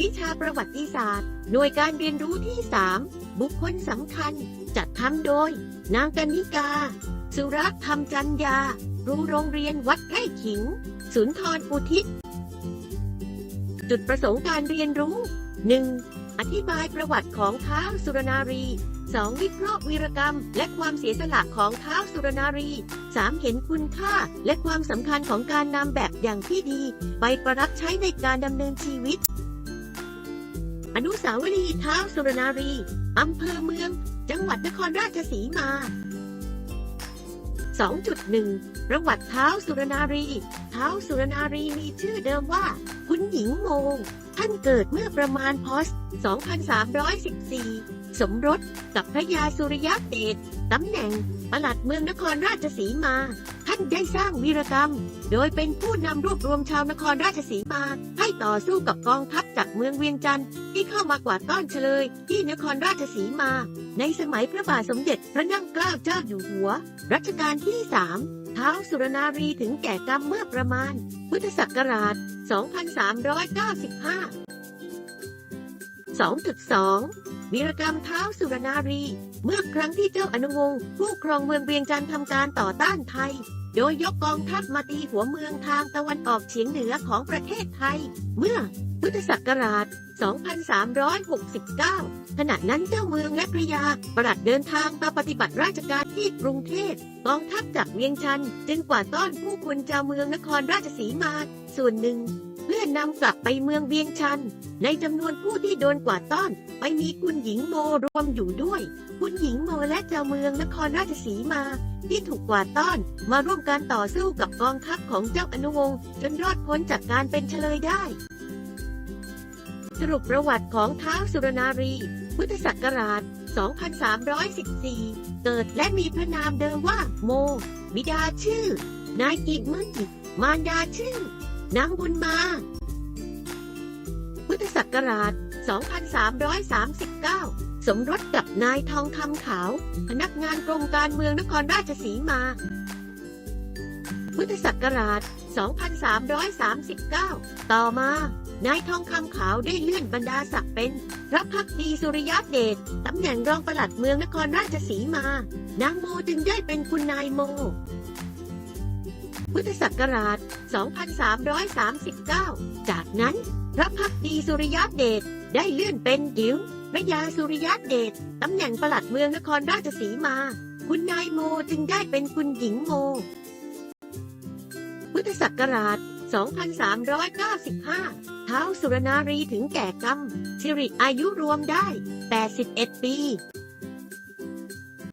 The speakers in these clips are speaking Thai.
วิชาประวัติศาสตร์ หน่วยการเรียนรู้ที่ 3 บุคคลสำคัญ จัดทำโดย นางกนิกา สุรักษ์ธรรมจัญญาครูโรงเรียนวัดไร่ขิง สุนทรอุทิศ จุดประสงค์การเรียนรู้ 1. อธิบายประวัติของท้าวสุรนารี 2. วิเคราะห์วีรกรรม และความเสียสละของท้าวสุรนารี 3. เห็นคุณค่า และความสำคัญของการนำแบบอย่างที่ดี ไปประรับใช้ในการดำเนินชีวิต อนุสาวรีย์ท้าวสุรนารีอำเภอเมือง จังหวัดนครราชสีมา 2.1 ประวัติเท้าสุรนารี เท้าสุรนารีมีชื่อเดิมว่า คุณหญิงโมง ท่านเกิดเมื่อประมาณพศ 2314 สมรสกับพระยาสุริยเดชตำแหน่งปลัดเมืองนครราชสีมา ท่านได้สร้างวีรกรรม โดยเป็นผู้นำรวบรวมชาวนครราชสีมา ให้ต่อสู้กับกองทัพจากเมืองเวียงจันทร์ที่เข้ามากวาดต้อนเฉลย ที่นครราชสีมา ในสมัยพระบาทสมเด็จพระนั่งเกล้าเจ้าอยู่หัว รัชกาลที่สามท้าวสุรนารีถึงแก่กรรมเมื่อประมาณ พุทธศักราช 2395 2.2วีรกรรมเท้าวสุรนารี เมื่อครั้งที่เจ้าอนุวงศ์ผู้ครองเมืองเวียงจันทร์ทำการต่อต้านไทย โดยยกกองทัพมาตีหัวเมืองทางตะวันออกเฉียงเหนือของประเทศไทย เมื่อพุทธศักราช 2369 ขณะนั้นเจ้าเมืองและพระยาประหลัดเดินทางมาปฏิบัติราชการที่กรุงเทพกองทัพจากเวียงจันจึงกวาดต้อนผู้คนชาวเมืองนครราชสีมา ส่วนหนึ่ง เพื่อนำกลับไปเมืองเวียงจัน ในจำนวนผู้ที่โดนกวาดต้อน ไปมีคุณหญิงโมรวมอยู่ด้วย คุณหญิงโมและเจ้าเมืองนครราชสีมา ที่ถูกกวาดต้อน มาร่วมการต่อสู้กับกองทัพของเจ้าอนุวงศ์จนรอดพ้นจากการเป็นเฉลยได้ สรุปประวัติของท้าวสุรนารี พุทธศักราช 2314 เกิดและมีพระนามเดิมว่า โม บิดาชื่อ นายกิมึนมารดาชื่อ นางบุญมา พุทธศักราช 2339 สมรสกับนายทองคำขาว พนักงานกรมการเมืองนครราชสีมา พุทธศักราช 2339 ต่อมา นายทองคำขาวได้เลื่อนบรรดาศักดิ์เป็นพระพักดีสุริยเดชตำแหน่งรองปลัดเมืองนครราชสีมา นางโมจึงได้เป็นคุณนายโม พุทธศักราช 2339 จากนั้น พระพักดีสุริยเดชได้เลื่อนเป็นจิ๋ว พระยาสุริยเดชตำแหน่งปลัดเมืองนครราชสีมา คุณนายโมจึงได้เป็นคุณหญิงโม พุทธศักราช 2395 เท้าสุรนารีถึงแก่กรรมสิริอายุรวมได้ 81 ปี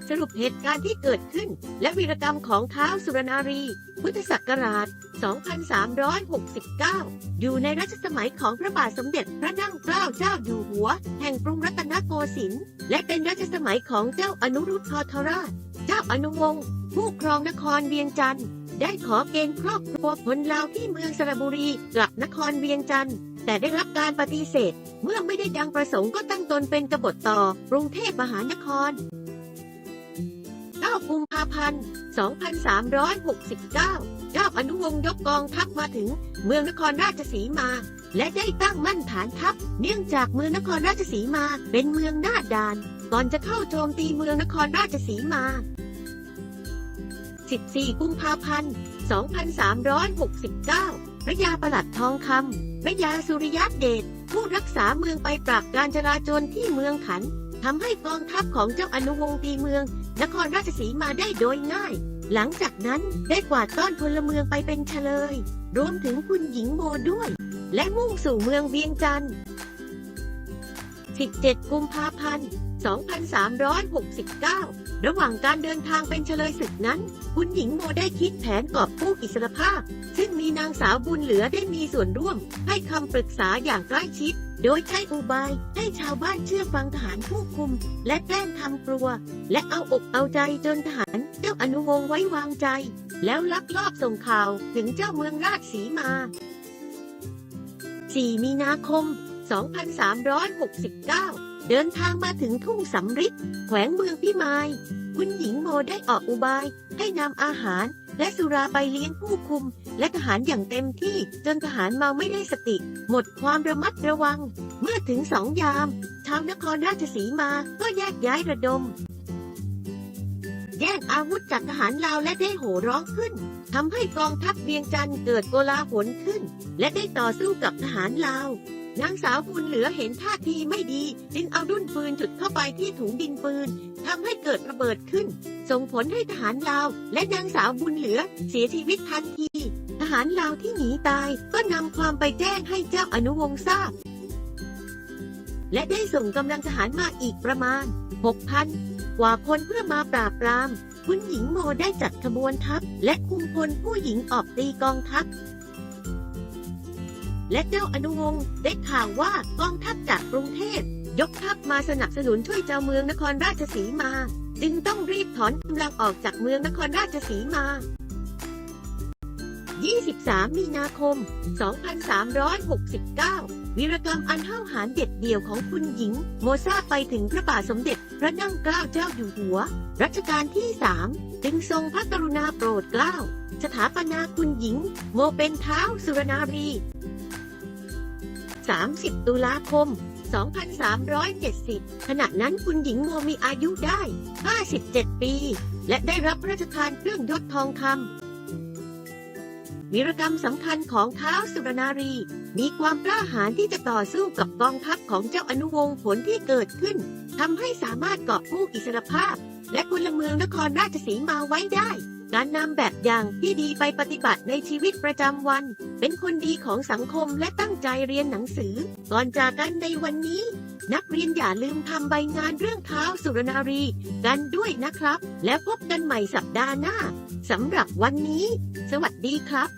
สรุปเหตุการณ์ที่เกิดขึ้น และวีรกรรมของท้าวสุรนารี พุทธศักราช 2369 อยู่ในรัชสมัยของพระบาทสมเด็จพระนั่งเกล้าเจ้าอยู่หัว แห่งกรุงรัตนโกสินทร์ และเป็นรัชสมัยของเจ้าอนุรุทธทราช เจ้าอนุวงศ์ผู้ครองนครเวียงจันทร์ ได้ขอเกณฑ์ครอบครัวคนลาวที่เมืองสระบุรีกลับนครเวียงจันทร์ แต่ได้รับการปฏิเสธ เมื่อไม่ได้ดังประสงค์ก็ตั้งตนเป็นกบฏต่อกรุงเทพมหานคร 9กุมภาพันธ์ 2369 เจ้าอนุวงศ์ยกกองทัพมาถึงเมืองนครราชสีมา และได้ตั้งมั่นฐานทัพ เนื่องจากเมืองนครราชสีมาเป็นเมืองหน้าด่าน ก่อนจะเข้าโจมตีเมืองนครราชสีมา 14 กุมภาพันธ์ 2369 พระยาประหลัดทองคำพระยาสุริยเดชผู้รักษาเมืองไปปราบการจราจรที่เมืองขันทำให้กองทัพของเจ้าอนุวงศ์ตีเมือง นครราชสีมาได้โดยง่าย หลังจากนั้นได้กวาดต้อนพลเมืองไปเป็นเฉลย รวมถึงคุณหญิงโมด้วย และมุ่งสู่เมืองเวียงจันทร์ 17 กุมภาพันธ์ 2369 ระหว่างการเดินทางเป็นเฉลยศึกนั้น คุณหญิงโมได้คิดแผนกอบกู้อิสรภาพ ซึ่งมีนางสาวบุญเหลือได้มีส่วนร่วม ให้คำปรึกษาอย่างใกล้ชิด โดยใช้อุบายให้ชาวบ้านเชื่อฟังทหารผู้คุม และแกล้งทำกลัว และเอาอกเอาใจจนทหารเจ้าอนุวงศ์ไว้วางใจ แล้วลักลอบส่งข่าวถึงเจ้าเมืองราชสีมา 4 มีนาคม 2369 เดินทางมาถึงทุ่งสำริดแขวงเมืองพิมายคุณหญิงโมได้ออกอุบายให้นำอาหารและสุราไปเลี้ยงผู้คุม และทหารอย่างเต็มที่จนทหารเมาไม่ได้สติ หมดความระมัดระวัง เมื่อถึงสองยาม ชาวนครราชสีมาก็แยกย้ายระดม แย่งอาวุธจากทหารลาวและได้โห่ร้องขึ้นทำให้กองทัพเวียงจันทร์เกิดโกลาหลขึ้น และได้ต่อสู้กับทหารลาว นางสาวบุญเหลือเห็นท่าทีไม่ดี จึงเอาดุ้นปืนจุดเข้าไปที่ถุงดินปืนทำให้เกิดระเบิดขึ้น ส่งผลให้ทหารลาว และนางสาวบุญเหลือเสียชีวิตทันที ทหารลาวที่หนีตายก็นำความไปแจ้งให้เจ้าอนุวงศ์ทราบ และได้ส่งกำลังทหารมาอีกประมาณ 6,000 กว่าคนเพื่อมาปราบปราม คุณหญิงโมได้จัดขบวนทัพ และคุมพลผู้หญิงออกตีกองทัพ และเจ้าอนุวงศ์ได้ข่าวว่ากองทัพจากกรุงเทพยกทัพมาสนับสนุนช่วยเจ้าเมืองนครราชสีมา จึงต้องรีบถอนกำลังออกจากเมืองนครราชสีมา 23 มีนาคม 2369 วีรกรรมอันห้าวหาญเด็ดเดี่ยวของคุณหญิง โมซาไปถึงพระบาทสมเด็จ พระนั่งเกล้าเจ้าอยู่หัว รัชกาลที่สามจึงทรงพระกรุณาโปรดเกล้า สถาปนาคุณหญิง โมเป็นเท้าสุรนารี 30 ตุลาคม 2370 ขณะนั้นคุณหญิงโมมีอายุได้ 57 ปี และได้รับพระราชทานเครื่องยศทองคำวีรกรรมสำคัญของเท้าวสุรนารี มีความกล้าหาญที่จะต่อสู้กับกองทัพของเจ้าอนุวงศ์ผลที่เกิดขึ้นทำให้สามารถกอบกู้อิสรภาพ และพลเมืองนครราชสีมาไว้ได้ การนำแบบอย่างที่ดีไปปฏิบัติในชีวิตประจำวัน เป็นคนดีของสังคมและตั้งใจเรียนหนังสือ ก่อนจากกันในวันนี้ นักเรียนอย่าลืมทำใบงานเรื่องเท้าสุรนารี กันด้วยนะครับ แล้วพบกันใหม่สัปดาห์หน้าสำหรับวันนี้ สวัสดีครับ